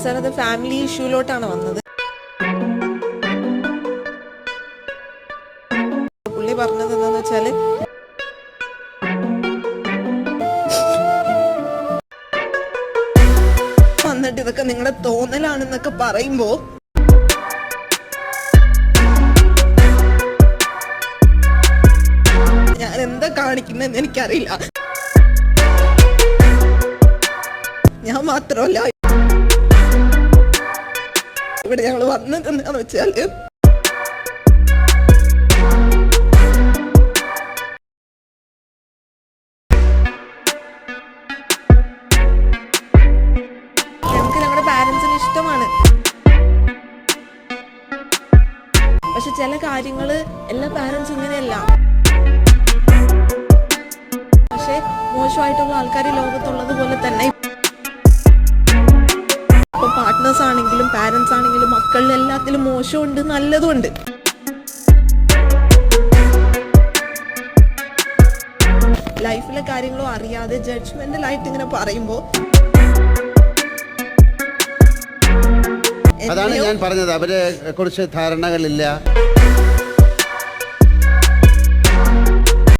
അവസാനം അത് ഫാമിലി ഇഷ്യൂലോട്ടാണ് വന്നത്. പുള്ളി പറഞ്ഞത് എന്താന്ന് വെച്ചാൽ വന്നിട്ട് ഇതൊക്കെ നിങ്ങളുടെ തോന്നലാണെന്നൊക്കെ പറയുമ്പോ ഞാൻ എന്താ കാണിക്കുന്നതെന്ന് എനിക്കറിയില്ല. ഞാൻ മാത്രമല്ല ഇവിടെ ഞങ്ങൾ വന്നത് എന്താന്ന് വെച്ചാൽ ഇഷ്ടമാണ്. പക്ഷെ ചില കാര്യങ്ങൾ എല്ലാ പാരൻസ് ഇങ്ങനെയല്ല. പക്ഷെ മോശമായിട്ടുള്ള ആൾക്കാർ ലോകത്തുള്ളത് പോലെ തന്നെ ഇപ്പൊ പാർട്ട്നേഴ്സ് ആണെങ്കിലും പാരന്റ്സ് ആണെങ്കിലും മക്കളിൽ എല്ലാത്തിലും മോശമുണ്ട് നല്ലതുമുണ്ട്. ലൈഫിലെ കാര്യങ്ങളോ അറിയാതെ ജഡ്ജ്മെന്റലായിട്ട് ഇങ്ങനെ പറയുമ്പോൾ അതാണ് ഞാൻ പറഞ്ഞത്. അവരെ കുറിച്ച് ധാരണകളില്ല.